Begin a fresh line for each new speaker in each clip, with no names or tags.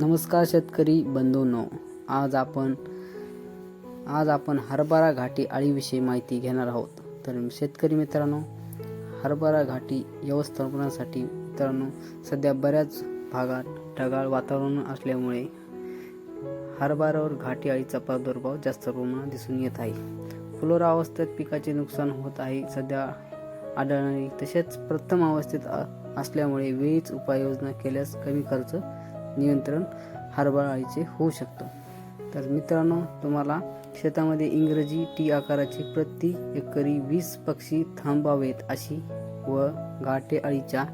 नमस्कार शेतकरी बंधूंनो आज आपण आज आपण हरभरा घाटी आळीविषयी माहिती घेणार आहोत. तर शेतकरी मित्रांनो हरभरा घाटी व्यवस्थापनासाठी मित्रांनो सध्या बऱ्याच भागात ढगाळ वातावरण असल्यामुळे हरभऱ्यावर घाटी आळीचा प्रादुर्भाव जास्त प्रमाणात दिसून येत आहे. फुलोरा अवस्थेत पिकाचे नुकसान होत आहे. सध्या आढळणारी तसेच प्रथम अवस्थेत असल्यामुळे वेळीच उपाययोजना केल्यास कमी खर्च नियंत्रण हरभरा अळीचे होऊ शकतं. तर मित्रांनो तुम्हाला शेतामध्ये इंग्रजी टी आकाराचे प्रति एकरी वीस पक्षी थांबावेत अशी व घाटे अळीच्या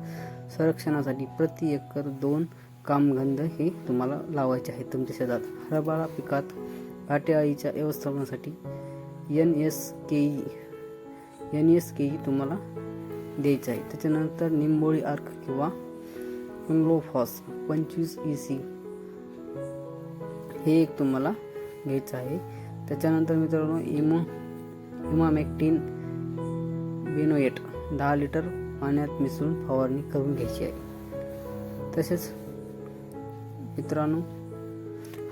संरक्षणासाठी प्रति एकर दोन कामगंध हे तुम्हाला लावायचे आहे तुमच्या शेतात. हरभरा पिकात घाटे अळीच्या व्यवस्थापनासाठी N S K E N S K E तुम्हाला द्यायचं आहे. त्याच्यानंतर निंबोळी अर्क किंवा इंग्लोफॉस पंचवीस ई सी हे एक तुम्हाला घ्यायचं आहे. त्याच्यानंतर मित्रांनो इमो इमामेक्टिन बेनोएट दहा लिटर पाण्यात मिसळून फवारणी करून घ्यायची आहे. तसेच मित्रांनो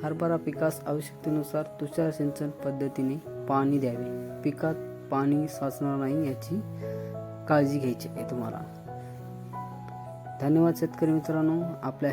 हरभरा पिकास आवश्यकतेनुसार तुषार सिंचन पद्धतीने पाणी द्यावे. पिकात पाणी साचणार नाही याची काळजी घ्यायची आहे तुम्हाला. धन्यवाद शेतकरी मित्रांनो. आपल्या